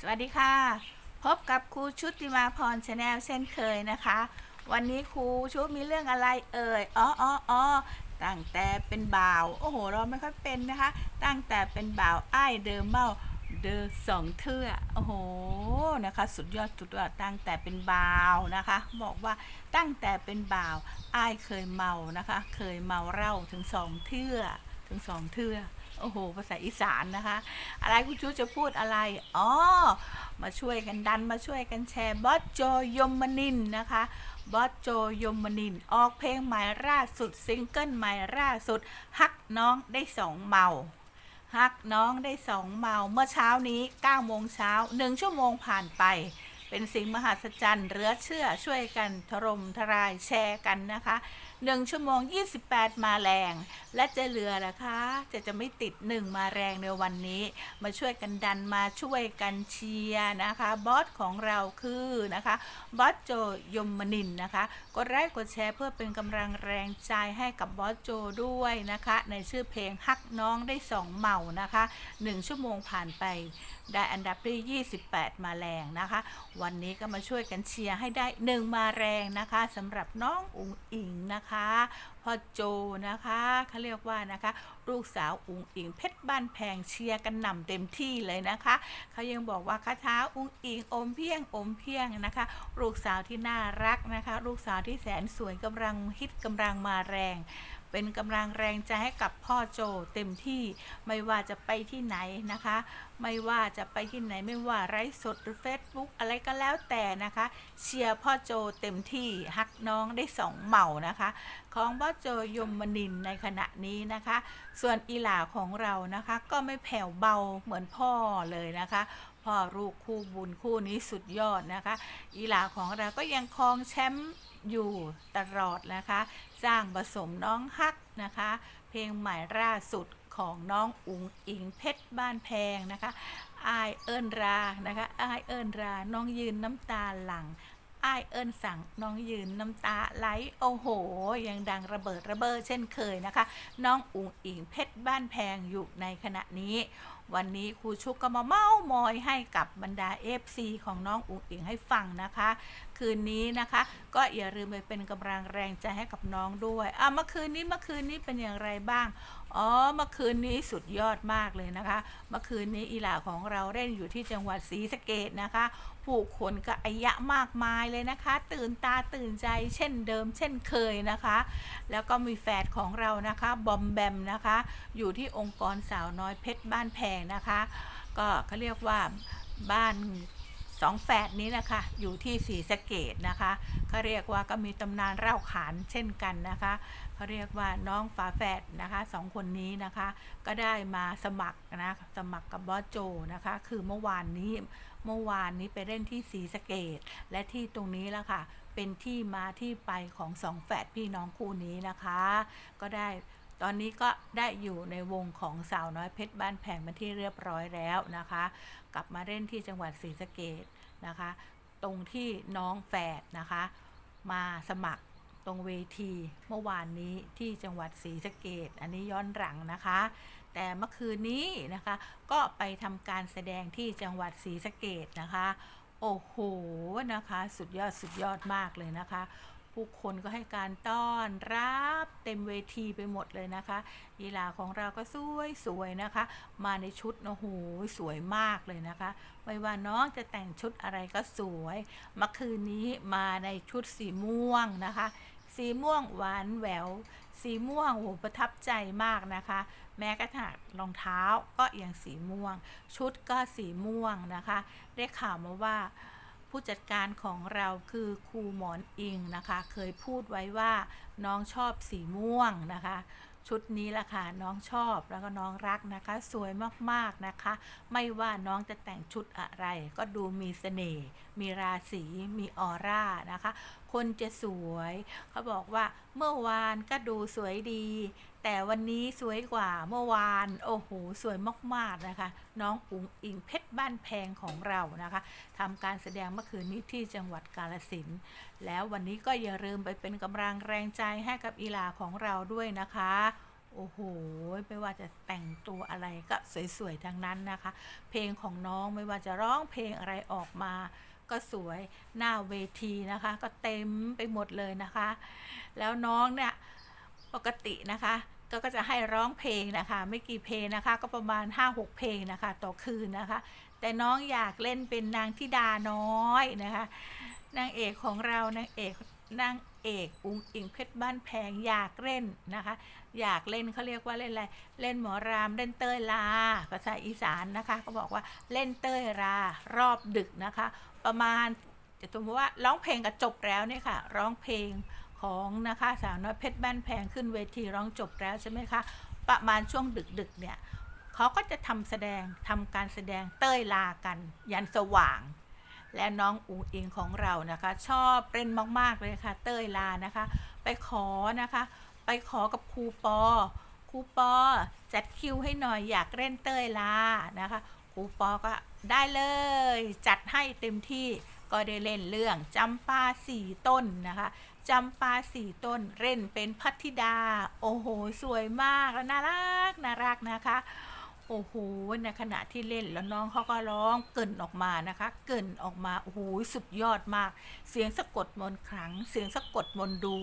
สวัสดีค่ะ พบกับครูชุติมาพรชาแนลเช่นเคยนะคะ วันนี้ครูชุดมีเรื่องอะไรเอ่ยอ๋ออ๋อออตั้งแต่เป็นบ่าวโอ้โหเราไม่ค่อยเป็นนะคะ ตั้งแต่เป็นบ่าวอ้ายเดิมเมาเดอสองเทื่อโอ้โหนะคะ สุดยอดสุดยอดตั้งแต่เป็นบ่าวนะคะ บอกว่าตั้งแต่เป็นบ่าวอ้ายเคยเมานะคะ เคยเมาเหล้าถึงสองเทื่อถึงสองเทื่อ โอ้โห ภาษาอีสานนะคะ อะไรคุณชูจะพูดอะไร อ๋อ มาช่วยกันดันมาช่วยกันแชร์บอสโจยมนินนะคะ บอสโจยมนิน ออกเพลงใหม่ล่าสุดซิงเกิลใหม่ล่าสุด ฮักน้องได้สองเมาฮักน้องได้สองเมาเมื่อเช้านี้9โมงเช้า1ชั่วโมงผ่านไป เป็นสิ่งมหัศจรรย์เหลือเชื่อช่วยกันถล่มทลายแชร์กันนะคะ 1 ชั่วโมง 28 มาแรง และจะเหลือล่ะคะ จะจะไม่ติด 1 มาแรงในวันนี้ มาช่วยกันดันมาช่วยกันเชียร์นะคะบอสของเราคือนะคะบอสโจยมนินนะคะกดไลค์กดแชร์เพื่อเป็นกำลังแรงใจให้กับบอสโจด้วยนะคะ ในชื่อเพลงฮักน้องได้สองเมานะคะ 1 ชั่วโมงผ่านไป ได้อันดับที่ 28 มาแรงนะคะ วันนี้ก็มาช่วยกันเชียร์ให้ได้ 1 มาแรงนะคะสำหรับน้องอุ๋งอิงนะคะพ่อโจนะคะเขาเรียกว่านะคะ ลูกสาวอุ๋งอิงเพชรบ้านแพงเชียร์กันน่ำเต็มที่เลยนะคะเขายังบอกว่าคาถาอุ๋งอิงอมเพียงอมเพียงนะคะ ลูกสาวที่น่ารักนะคะ ลูกสาวที่แสนสวยกำลังฮิตกำลังมาแรง เป็นกำลังแรงใจให้กับพ่อโจเต็มที่ไม่ว่าจะไปที่ไหนนะคะ ไม่ว่าจะไปที่ไหนไม่ว่าไลฟ์สดหรือ Facebook อะไรก็แล้วแต่นะคะ เชียร์พ่อโจเต็มที่ฮักน้องได้สองเหมานะคะ ของพ่อโจยมนินในขณะนี้นะคะ ส่วนอีหลาของเรานะคะ ก็ไม่แผ่วเบาเหมือนพ่อเลยนะคะ พ่อลูกคู่บุญคู่นี้สุดยอดนะคะ อีหลาของเราก็ยังครองแชมป์อยู่ตลอดนะคะ สร้างผสมน้องฮักนะคะ เพลงใหม่ล่าสุดของน้องอุ๋งอิงเพชรบ้านแพงนะคะอายเอิญรานะคะอายเอิญราน้องยืนน้ำตาหลังอายเอิญสั่งน้องยืนน้ำตาไหลโอ้โห ยังดังระเบิดระเบ้อเช่นเคยนะคะ น้องอุ๋งอิงเพชรบ้านแพงอยู่ในขณะนี้ วันนี้ครูชุกก็มาเม้ามอยให้กับบรรดา FC ของน้องอุ๋งอิงให้ฟังนะคะ คืนนี้นะคะ ก็อย่าลืมไปเป็นกำลังแรงใจให้กับน้องด้วยอะเมื่อคืนนี้เมื่อคืนนี้เป็นอย่างไรบ้างอ๋อเมื่อคืนนี้สุดยอดมากเลยนะคะ เมื่อคืนนี้อีหล่าของเราเล่นอยู่ที่จังหวัดศรีสะเกดนะคะ ผู้คนก็อายะมากมายเลยนะคะ ตื่นตาตื่นใจเช่นเดิม เช่นเคยนะคะ แล้วก็มีแฟดของเรานะคะบอมแบมนะคะ อยู่ที่องค์กรสาวน้อยเพชรบ้านแพงนะคะ ก็เขาเรียกว่าบ้าน สองแฝดนี้นะคะ อยู่ที่ศรีสะเกดนะคะเขาเรียกว่าก็มีตำนานเล่าขานเช่นกันนะคะเขาเรียกว่าน้องฝาแฝดนะคะสองคนนี้นะคะ ก็ได้มาสมัครนะสมัครกับบอสโจนะคะ คือเมื่อวานนี้เมื่อวานนี้ไปเล่นที่ศรีสะเกดและที่ตรงนี้แล้วค่ะ เป็นที่มาที่ไปของสองแฝดพี่น้องคู่นี้นะคะ ก็ได้ ตอนนี้ก็ได้อยู่ในวงของสาวน้อยเพชรบ้านแพงมาที่เรียบร้อยแล้วนะคะ กลับมาเล่นที่จังหวัดศรีสะเกดนะคะ ตรงที่น้องแฝดนะคะ มาสมัครตรงเวทีเมื่อวานนี้ที่จังหวัดศรีสะเกดอันนี้ย้อนหลังนะคะ แต่เมื่อคืนนี้นะคะ ก็ไปทำการแสดงที่จังหวัดศรีสะเกดนะคะ โอ้โหนะคะ สุดยอดสุดยอดมากเลยนะคะ ผู้คนก็ให้การต้อนรับเต็มเวทีไปหมดเลยนะคะยีลาของเราก็สวยสวยๆนะคะ มาในชุดโอ้โหสวยมากเลยนะคะ ไม่ว่าน้องจะแต่งชุดอะไรก็สวยเมื่อคืนนี้มาในชุดสีม่วงนะคะ สีม่วงหวานแหวว สีม่วงโอ้โหประทับใจมากนะคะ แม้กระทั่งรองเท้าก็ยังสีม่วง ชุดก็สีม่วงนะคะ ได้ข่าวมาว่า ผู้จัดการของเราคือครูหมอนอิงนะคะ เคยพูดไว้ว่าน้องชอบสีม่วงนะคะ ชุดนี้ละค่ะน้องชอบแล้วก็น้องรักนะคะ สวยมากๆนะคะ ไม่ว่าน้องจะแต่งชุดอะไร ก็ดูมีเสน่ห์มีราศีมีออร่านะคะคนจะสวย เขาบอกว่าเมื่อวานก็ดูสวยดี แต่วันนี้สวยกว่าเมื่อวาน โอ้โห สวยมากๆนะคะ น้องอุ๋งอิงเพชรบ้านแพงของเรานะคะทำการแสดงเมื่อคืนนี้ที่จังหวัดกาลสินแล้ววันนี้ก็อย่าลืมไปเป็นกำลังแรงใจให้กับอีหลาของเราด้วยนะคะโอ้โห ไม่ว่าจะแต่งตัวอะไรก็สวยๆ ทั้งนั้นนะคะ เพลงของน้องไม่ว่าจะร้องเพลงอะไรออกมา ก็สวยหน้าเวทีนะคะ ก็เต็มไปหมดเลยนะคะ แล้วน้องเนี่ยปกตินะคะก็จะให้ร้องเพลงนะคะ ไม่กี่เพลงนะคะ ก็ประมาณ 5-6 เพลงนะคะ ต่อคืนนะคะ แต่น้องอยากเล่นเป็นนางธิดาน้อยนะคะนางเอกของเรานางเอก นางเอกอุ้งอิงเพชรบ้านแพงอยากเล่นนะคะ อยากเล่นเขาเรียกว่าเล่นอะไรเล่นหมอรามเล่นเต้ยลาภาษาอีสานนะคะก็บอกว่าเล่นเต้ยรารอบดึกนะคะ ประมาณจะตัวว่าร้องเพลงก็จบแล้วเนี่ยค่ะ ร้องเพลงของนะคะสาวน้อยเพชรบ้านแพงขึ้นเวทีร้องจบแล้วใช่ไหมคะประมาณช่วงดึกๆเนี่ยเขาก็จะทำแสดงทำการแสดงเต้ยลากันยันสว่าง และน้องอูอิงของเรานะคะ ชอบเล่นมาก ๆ เลยค่ะ เต้ยลานะคะ ไปขอนะคะ ไปขอกับครูปอครูปอจัดคิวให้หน่อยอยากเล่นเต้ยลานะคะครูปอก็ได้เลย จัดให้เต็มที่ก็ได้เล่นเรื่องจำปาสี่ต้นนะคะจำปาสี่ต้นเล่นเป็นพัทธิดา โอ้โห สวยมาก น่ารัก น่ารักนะคะ โอ้โหในขณะที่เล่นแล้วน้องเขาก็ร้องเกินออกมานะคะ เกินออกมาโอ้โหสุดยอดมาก เสียงสะกดมนต์ขลังเสียงสะกดมนต์ดู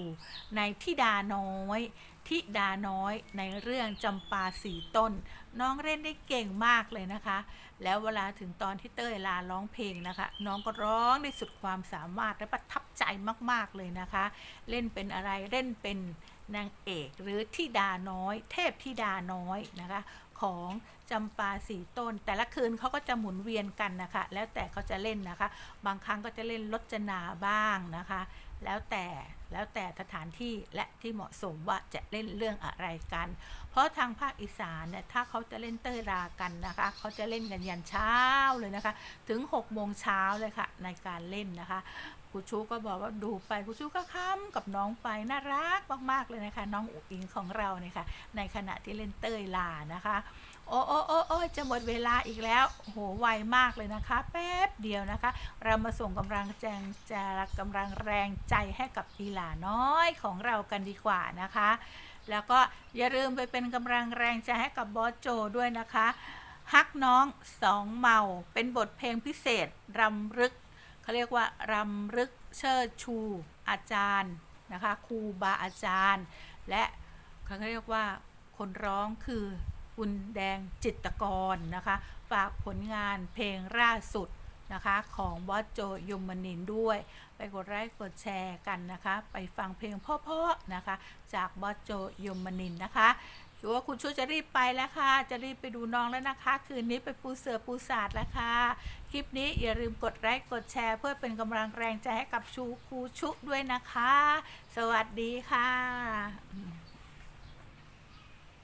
ในทิดาน้อยทิดาน้อยในเรื่องจำปาสีต้น น้องเล่นได้เก่งมากเลยนะคะ แล้วเวลาถึงตอนที่เต้ยลาร้องเพลงนะคะ น้องก็ร้องได้สุดความสามารถและประทับใจมากๆเลยนะคะ เล่นเป็นอะไรเล่นเป็นนางเอกหรือทิดาน้อย เทพธิดาน้อยนะคะ ของจำปาสีต้น แต่ละคืนเขาก็จะหมุนเวียนกันนะคะ แล้วแต่เขาจะเล่นนะคะ บางครั้งก็จะเล่นรจนาบ้างนะคะ แล้วแต่แล้วแต่สถานที่และที่เหมาะสมว่าจะเล่นเรื่องอะไรกัน เพราะทางภาคอีสานเนี่ยถ้าเขาจะเล่นเต้ยรากันนะคะเขาจะเล่นกันยันเช้าเลยนะคะ ถึง6โมงเช้าเลยค่ะในการเล่นนะคะ ครูชูก็บอกว่าดูไปครูชูก็ค้ำกับน้องไปน่ารักมากๆเลยนะคะ น้องอุ๋งอิงของเราเนี่ยค่ะในขณะที่เล่นเต้ยลานะคะ โอ้โอ้โอ้โอ้จะหมดเวลาอีกแล้วโหไวมากเลยนะคะ แป๊บเดียวนะคะ เรามาส่งกำลังแจงจะกำลังแรงใจให้กับอีหลาน้อยของเรากันดีกว่านะคะ แล้วก็อย่าลืมไปเป็นกำลังแรงใจให้กับบอสโจด้วยนะคะฮักน้องสองเมาเป็นบทเพลงพิเศษรำลึก เขาเรียกว่ารำลึกเชิดชูอาจารย์นะคะครูบาอาจารย์ และเขาเรียกว่าคนร้องคือคุณแดงจิตกรนะคะฝากผลงานเพลงล่าสุดนะคะของบอสโจยมนินด้วย ไปกดไลค์กดแชร์กันนะคะ ไปฟังเพลงเพราะๆนะคะ จากบอสโจยมนินนะคะ ถือว่าคุณชูจะรีบไปแล้วค่ะ จะรีบไปดูน้องแล้วนะคะ คืนนี้ไปปูเสือปูศาสตร์แล้วค่ะ คลิปนี้อย่าลืมกดไลค์กดแชร์ เพื่อเป็นกำลังแรงใจให้กับชูครูชุด้วยนะคะ สวัสดีค่ะ